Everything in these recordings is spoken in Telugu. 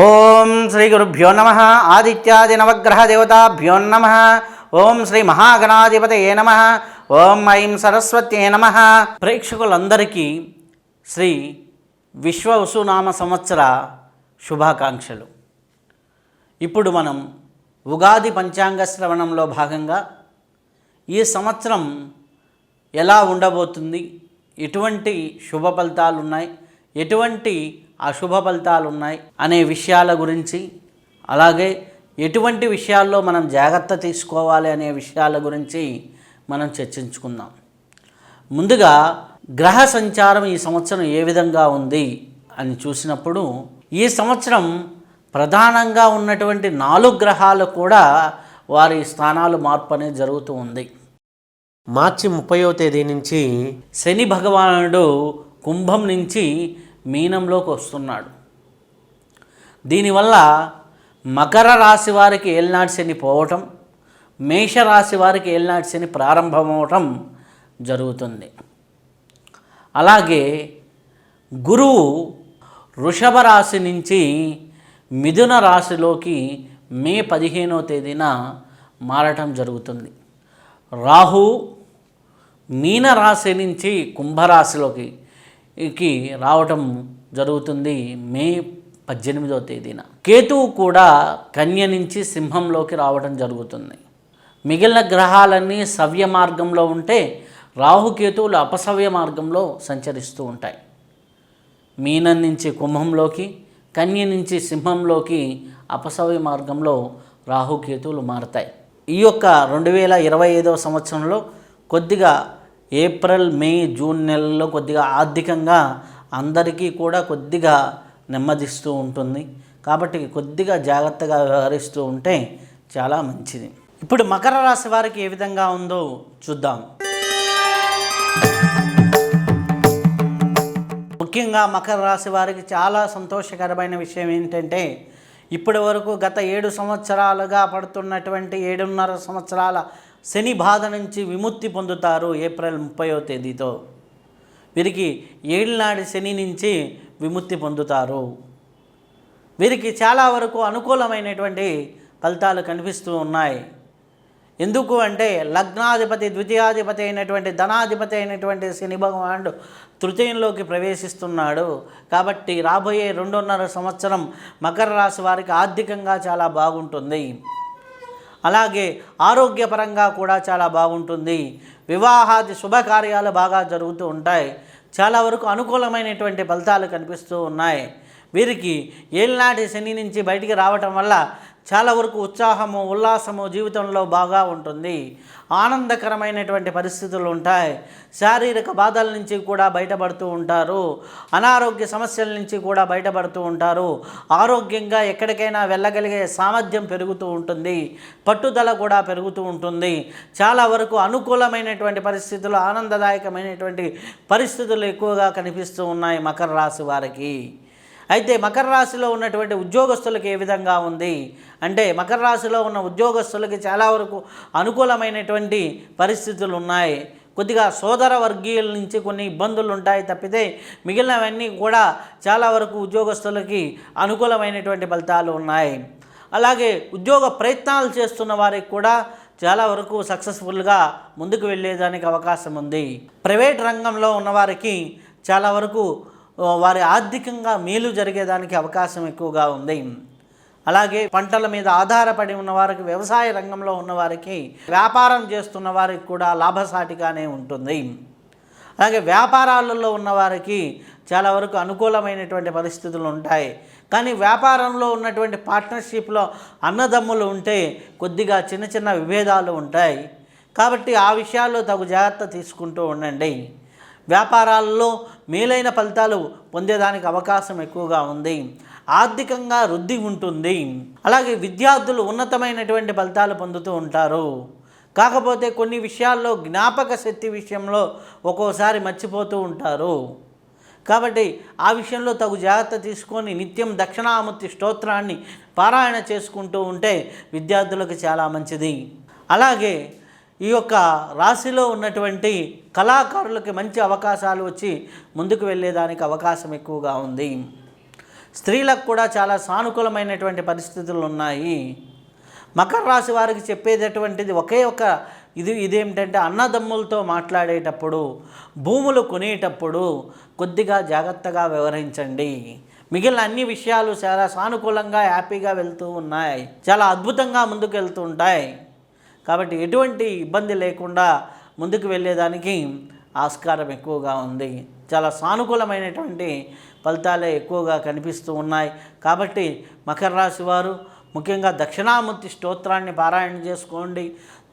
ఓం శ్రీ గురుభ్యో నమ ఆదిత్యాది నవగ్రహ దేవతాభ్యో నమ ఓం శ్రీ మహాగణాధిపతయే నమ ఓం ఐం సరస్వత్యే నమ ప్రేక్షకులందరికీ శ్రీ విశ్వ వసునామ సంవత్సర శుభాకాంక్షలు. ఇప్పుడు మనం ఉగాది పంచాంగ శ్రవణంలో భాగంగా ఈ సంవత్సరం ఎలా ఉండబోతుంది? ఎటువంటి శుభ ఫలితాలు ఉన్నాయి ఎటువంటి అశుభ ఫలితాలు ఉన్నాయి అనే విషయాల గురించి అలాగే ఎటువంటి విషయాల్లో మనం జాగ్రత్త తీసుకోవాలి అనే విషయాల గురించి మనం చర్చించుకుందాం. ముందుగా గ్రహ సంచారం ఈ సంవత్సరం ఏ విధంగా ఉంది అని చూసినప్పుడు ఈ సంవత్సరం ప్రధానంగా ఉన్నటువంటి నాలుగు గ్రహాలు కూడా వారి స్థానాలు మార్పు అనేది జరుగుతూ ఉంది. మార్చి ముప్పయో తేదీ నుంచి శని భగవానుడు కుంభం నుంచి మీనంలోకి వస్తున్నాడు. దీనివల్ల మకర రాశి వారికి ఏలినాటి శని పోవటం మేషరాశి వారికి ఏలినాటి శని ప్రారంభమవటం జరుగుతుంది. అలాగే గురువు వృషభ రాశి నుంచి మిథున రాశిలోకి మే పదిహేనో తేదీన మారటం జరుగుతుంది. రాహు మీన రాశి నుంచి కుంభరాశిలోకి కి రావటం జరుగుతుంది మే పద్దెనిమిదవ తేదీన. కేతువు కూడా కన్య నుంచి సింహంలోకి రావడం జరుగుతుంది. మిగిలిన గ్రహాలన్నీ సవ్య మార్గంలో ఉంటే రాహుకేతువులు అపసవ్య మార్గంలో సంచరిస్తూ ఉంటాయి. మీనం నుంచి కుంభంలోకి కన్య నుంచి సింహంలోకి అపసవ్య మార్గంలో రాహుకేతువులు మారతాయి. ఈ యొక్క రెండు వేల ఇరవై ఐదవ సంవత్సరంలో కొద్దిగా ఏప్రిల్ మే జూన్ నెలల్లో కొద్దిగా ఆర్థికంగా అందరికీ కూడా కొద్దిగా నెమ్మదిస్తూ ఉంటుంది. కాబట్టి కొద్దిగా జాగ్రత్తగా వ్యవహరిస్తూ ఉంటే చాలా మంచిది. ఇప్పుడు మకర రాశి వారికి ఏ విధంగా ఉందో చూద్దాం. ముఖ్యంగా మకర రాశి వారికి చాలా సంతోషకరమైన విషయం ఏంటంటే ఇప్పటి వరకు గత ఏడు సంవత్సరాలుగా పడుతున్నటువంటి ఏడున్నర సంవత్సరాల శని బాధ నుంచి విముక్తి పొందుతారు ఏప్రిల్ ముప్పయో తేదీతో. వీరికి ఏళ్ళనాటి శని నుంచి విముక్తి పొందుతారు. వీరికి చాలా వరకు అనుకూలమైనటువంటి ఫలితాలు కనిపిస్తూ ఉన్నాయి. ఎందుకు అంటే లగ్నాధిపతి ద్వితీయాధిపతి అయినటువంటి ధనాధిపతి అయినటువంటి శని భగవానుడు తృతీయంలోకి ప్రవేశిస్తున్నాడు. కాబట్టి రాబోయే రెండున్నర సంవత్సరం మకర రాశి వారికి ఆర్థికంగా చాలా బాగుంటుంది. అలాగే ఆరోగ్యపరంగా కూడా చాలా బాగుంటుంది. వివాహాది శుభకార్యాలు బాగా జరుగుతూ ఉంటాయి. చాలా వరకు అనుకూలమైనటువంటి ఫలితాలు కనిపిస్తూ ఉన్నాయి. వీరికి ఏలినాటి శని నుంచి బయటికి రావటం వల్ల చాలా వరకు ఉత్సాహము ఉల్లాసము జీవితంలో బాగా ఉంటుంది. ఆనందకరమైనటువంటి పరిస్థితులు ఉంటాయి. శారీరక బాధల నుంచి కూడా బయటపడుతూ ఉంటారు. అనారోగ్య సమస్యల నుంచి కూడా బయటపడుతూ ఉంటారు. ఆరోగ్యంగా ఎక్కడికైనా వెళ్ళగలిగే సామర్థ్యం పెరుగుతూ ఉంటుంది. పట్టుదల కూడా పెరుగుతూ ఉంటుంది. చాలా వరకు అనుకూలమైనటువంటి పరిస్థితులు ఆనందదాయకమైనటువంటి పరిస్థితులు ఎక్కువగా కనిపిస్తూ ఉన్నాయి మకర రాశి వారికి. అయితే మకర రాశిలో ఉన్నటువంటి ఉద్యోగస్తులకు ఏ విధంగా ఉంది? అంటే మకర రాశిలో ఉన్న ఉద్యోగస్తులకి చాలా వరకు అనుకూలమైనటువంటి పరిస్థితులు ఉన్నాయి. కొద్దిగా సోదర వర్గీయుల నుంచి కొన్ని ఇబ్బందులు ఉంటాయి తప్పితే మిగిలినవన్నీ కూడా చాలా వరకు ఉద్యోగస్తులకి అనుకూలమైనటువంటి ఫలితాలు ఉన్నాయి. అలాగే ఉద్యోగ ప్రయత్నాలు చేస్తున్న వారికి కూడా చాలా వరకు సక్సెస్ఫుల్గా ముందుకు వెళ్ళేదానికి అవకాశం ఉంది. ప్రైవేట్ రంగంలో ఉన్నవారికి చాలా వరకు వారి ఆర్థికంగా మేలు జరిగేదానికి అవకాశం ఎక్కువగా ఉంది. అలాగే పంటల మీద ఆధారపడి ఉన్న వారికి వ్యవసాయ రంగంలో ఉన్నవారికి వ్యాపారం చేస్తున్న వారికి కూడా లాభసాటిగానే ఉంటుంది. అలాగే వ్యాపారాలలో ఉన్నవారికి చాలా వరకు అనుకూలమైనటువంటి పరిస్థితులు ఉంటాయి. కానీ వ్యాపారంలో ఉన్నటువంటి పార్ట్నర్షిప్లో అన్నదమ్ములు ఉంటే కొద్దిగా చిన్న చిన్న విభేదాలు ఉంటాయి. కాబట్టి ఆ విషయాల్లో తగు జాగ్రత్త తీసుకుంటూ ఉండండి. వ్యాపారాల్లో మేలైన ఫలితాలు పొందేదానికి అవకాశం ఎక్కువగా ఉంది. ఆర్థికంగా వృద్ధి ఉంటుంది. అలాగే విద్యార్థులు ఉన్నతమైనటువంటి ఫలితాలు పొందుతూ ఉంటారు. కాకపోతే కొన్ని విషయాల్లో జ్ఞాపక శక్తి విషయంలో ఒక్కోసారి మర్చిపోతూ ఉంటారు. కాబట్టి ఆ విషయంలో తగు జాగ్రత్త తీసుకొని నిత్యం దక్షిణామూర్తి స్తోత్రాన్ని పారాయణ చేసుకుంటూ ఉంటే విద్యార్థులకు చాలా మంచిది. అలాగే ఈ యొక్క రాశిలో ఉన్నటువంటి కళాకారులకి మంచి అవకాశాలు వచ్చి ముందుకు వెళ్ళేదానికి అవకాశం ఎక్కువగా ఉంది. స్త్రీలకు కూడా చాలా సానుకూలమైనటువంటి పరిస్థితులు ఉన్నాయి. మకర రాశి వారికి చెప్పేటటువంటిది ఒకే ఒక ఇది ఇదేమిటంటే అన్నదమ్ములతో మాట్లాడేటప్పుడు భూములు కొనేటప్పుడు కొద్దిగా జాగ్రత్తగా వ్యవహరించండి. మిగిలిన అన్ని విషయాలు చాలా సానుకూలంగా హ్యాపీగా వెళ్తూ ఉన్నాయి. చాలా అద్భుతంగా ముందుకు వెళ్తూ ఉంటాయి. కాబట్టి ఎటువంటి ఇబ్బంది లేకుండా ముందుకు వెళ్ళేదానికి ఆస్కారం ఎక్కువగా ఉంది. చాలా సానుకూలమైనటువంటి ఫలితాలే ఎక్కువగా కనిపిస్తూ ఉన్నాయి. కాబట్టి మకర రాశి వారు ముఖ్యంగా దక్షిణామూర్తి స్తోత్రాన్ని పారాయణ చేసుకోండి.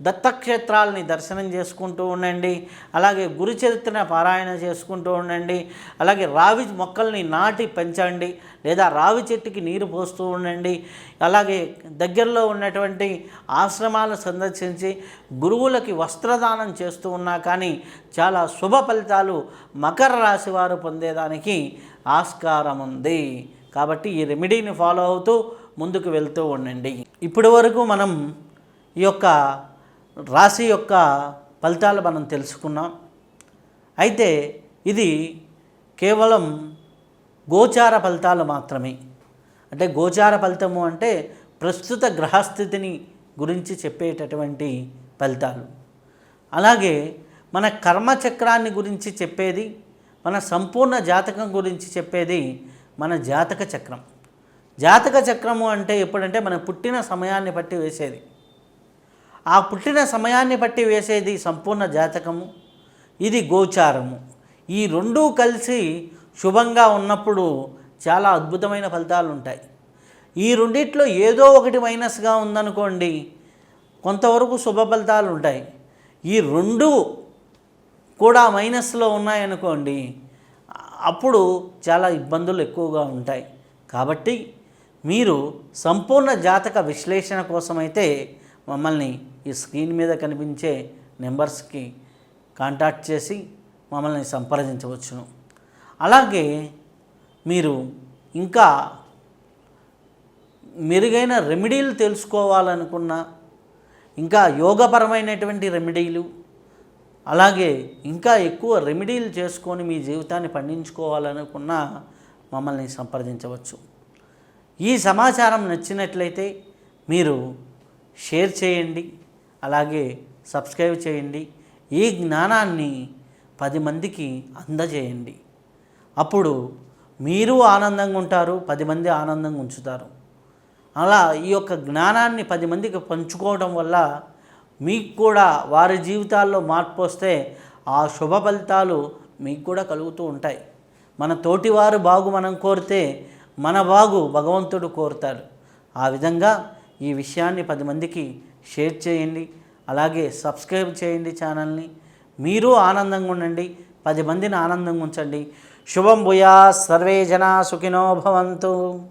దత్తక్షేత్రాలని దర్శనం చేసుకుంటూ ఉండండి. అలాగే గురు చరిత్ర పారాయణ చేసుకుంటూ ఉండండి. అలాగే రావి మొక్కల్ని నాటి పెంచండి. లేదా రావి చెట్టుకి నీరు పోస్తూ ఉండండి. అలాగే దగ్గరలో ఉన్నటువంటి ఆశ్రమాలు సందర్శించి గురువులకి వస్త్రదానం చేస్తూ ఉన్నా కానీ చాలా శుభ ఫలితాలు మకర రాశి వారు పొందేదానికి ఆస్కారం ఉంది. కాబట్టి ఈ రెమెడీని ఫాలో అవుతూ ముందుకు వెళ్తూ ఉండండి. ఇప్పటి వరకు మనం ఈ యొక్క రాశి యొక్క ఫలితాలు మనం తెలుసుకున్నాం. అయితే ఇది కేవలం గోచార ఫలితాలు మాత్రమే. అంటే గోచార ఫలితము అంటే ప్రస్తుత గ్రహస్థితిని గురించి చెప్పేటటువంటి ఫలితాలు. అలాగే మన కర్మచక్రాన్ని గురించి చెప్పేది మన సంపూర్ణ జాతకం గురించి చెప్పేది మన జాతక చక్రం. జాతక చక్రము అంటే ఎప్పుడంటే మన పుట్టిన సమయాన్ని బట్టి వేసేది. ఆ పుట్టిన సమయాన్ని బట్టి వేసేది సంపూర్ణ జాతకము ఇది గోచారము. ఈ రెండూ కలిసి శుభంగా ఉన్నప్పుడు చాలా అద్భుతమైన ఫలితాలు ఉంటాయి ఈ రెండిట్లో ఏదో ఒకటి మైనస్గా ఉందనుకోండి కొంతవరకు శుభ ఫలితాలు ఉంటాయి ఈ రెండు కూడా మైనస్లో ఉన్నాయనుకోండి అప్పుడు చాలా ఇబ్బందులు ఎక్కువగా ఉంటాయి. కాబట్టి మీరు సంపూర్ణ జాతక విశ్లేషణ కోసమైతే మమ్మల్ని ఈ స్క్రీన్ మీద కనిపించే నెంబర్స్కి కాంటాక్ట్ చేసి మమ్మల్ని సంప్రదించవచ్చును. అలాగే మీరు ఇంకా మెరుగైన రెమెడీలు తెలుసుకోవాలనుకున్న ఇంకా యోగపరమైనటువంటి రెమెడీలు అలాగే ఇంకా ఎక్కువ రెమెడీలు చేసుకొని మీ జీవితాన్ని పండించుకోవాలనుకున్న మమ్మల్ని సంప్రదించవచ్చు. ఈ సమాచారం నచ్చినట్లయితే మీరు షేర్ చేయండి. అలాగే సబ్స్క్రైబ్ చేయండి. ఈ జ్ఞానాన్ని పది మందికి అందజేయండి. అప్పుడు మీరు ఆనందంగా ఉంటారు పది మంది ఆనందంగా ఉంచుతారు. అలా ఈ యొక్క జ్ఞానాన్ని పది మందికి పంచుకోవడం వల్ల మీకు కూడా వారి జీవితాల్లో మార్పు వస్తే ఆ శుభ ఫలితాలు మీకు కూడా కలుగుతూ ఉంటాయి. మన తోటివారు బాగు మనం కోరితే మన బాగు భగవంతుడు కోరుతాడు. ఆ విధంగా ఈ విషయాన్ని పది మందికి షేర్ చేయండి. అలాగే సబ్స్క్రైబ్ చేయండి ఛానల్ని. మీరు ఆనందంగా ఉండండి. పది మందిని ఆనందంగా ఉంచండి. శుభం భూయా. సర్వే జనా సుఖినో భవంతు.